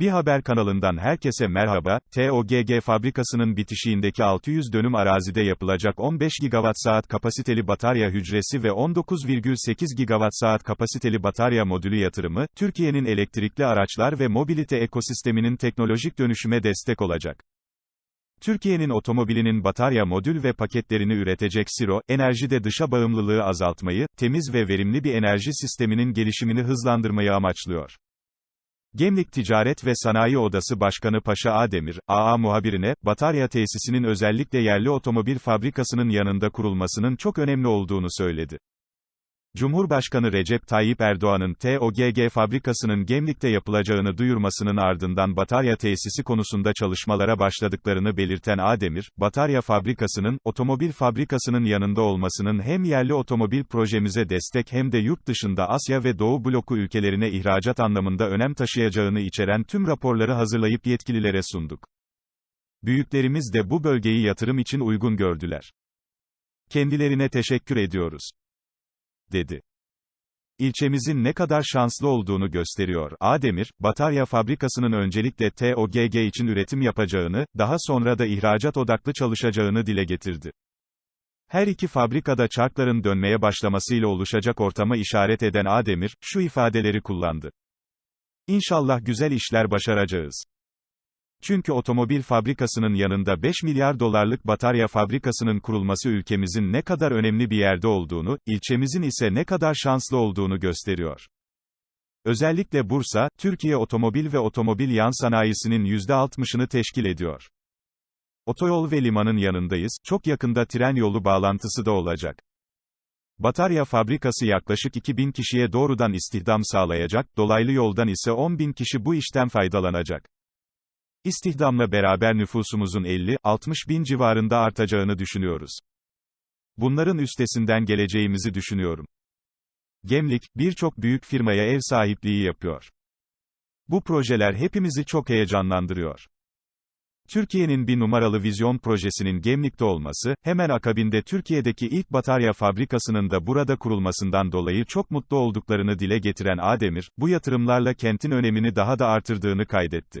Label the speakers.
Speaker 1: Bir haber kanalından herkese merhaba, TOGG fabrikasının bitişiğindeki 600 dönüm arazide yapılacak 15 GWh kapasiteli batarya hücresi ve 19,8 GWh kapasiteli batarya modülü yatırımı, Türkiye'nin elektrikli araçlar ve mobilite ekosisteminin teknolojik dönüşüme destek olacak. Türkiye'nin otomobilinin batarya modül ve paketlerini üretecek Siro, enerjide dışa bağımlılığı azaltmayı, temiz ve verimli bir enerji sisteminin gelişimini hızlandırmayı amaçlıyor. Gemlik Ticaret ve Sanayi Odası Başkanı Paşa Ademir, AA muhabirine, batarya tesisinin özellikle yerli otomobil fabrikasının yanında kurulmasının çok önemli olduğunu söyledi. Cumhurbaşkanı Recep Tayyip Erdoğan'ın TOGG fabrikasının Gemlik'te yapılacağını duyurmasının ardından batarya tesisi konusunda çalışmalara başladıklarını belirten Ademir, batarya fabrikasının, otomobil fabrikasının yanında olmasının hem yerli otomobil projemize destek hem de yurt dışında Asya ve Doğu bloku ülkelerine ihracat anlamında önem taşıyacağını içeren tüm raporları hazırlayıp yetkililere sunduk. Büyüklerimiz de bu bölgeyi yatırım için uygun gördüler. Kendilerine teşekkür ediyoruz dedi. İlçemizin ne kadar şanslı olduğunu gösteriyor. Ademir, batarya fabrikasının öncelikle TOGG için üretim yapacağını, daha sonra da ihracat odaklı çalışacağını dile getirdi. Her iki fabrikada çarkların dönmeye başlamasıyla oluşacak ortama işaret eden Ademir, şu ifadeleri kullandı. İnşallah güzel işler başaracağız. Çünkü otomobil fabrikasının yanında 5 milyar dolarlık batarya fabrikasının kurulması ülkemizin ne kadar önemli bir yerde olduğunu, ilçemizin ise ne kadar şanslı olduğunu gösteriyor. Özellikle Bursa, Türkiye otomobil ve otomobil yan sanayisinin %60'ını teşkil ediyor. Otoyol ve limanın yanındayız, çok yakında tren yolu bağlantısı da olacak. Batarya fabrikası yaklaşık 2000 kişiye doğrudan istihdam sağlayacak, dolaylı yoldan ise 10 bin kişi bu işten faydalanacak. İstihdamla beraber nüfusumuzun 50-60 bin civarında artacağını düşünüyoruz. Bunların üstesinden geleceğimizi düşünüyorum. Gemlik, birçok büyük firmaya ev sahipliği yapıyor. Bu projeler hepimizi çok heyecanlandırıyor. Türkiye'nin bir numaralı vizyon projesinin Gemlik'te olması, hemen akabinde Türkiye'deki ilk batarya fabrikasının da burada kurulmasından dolayı çok mutlu olduklarını dile getiren Ademir, bu yatırımlarla kentin önemini daha da artırdığını kaydetti.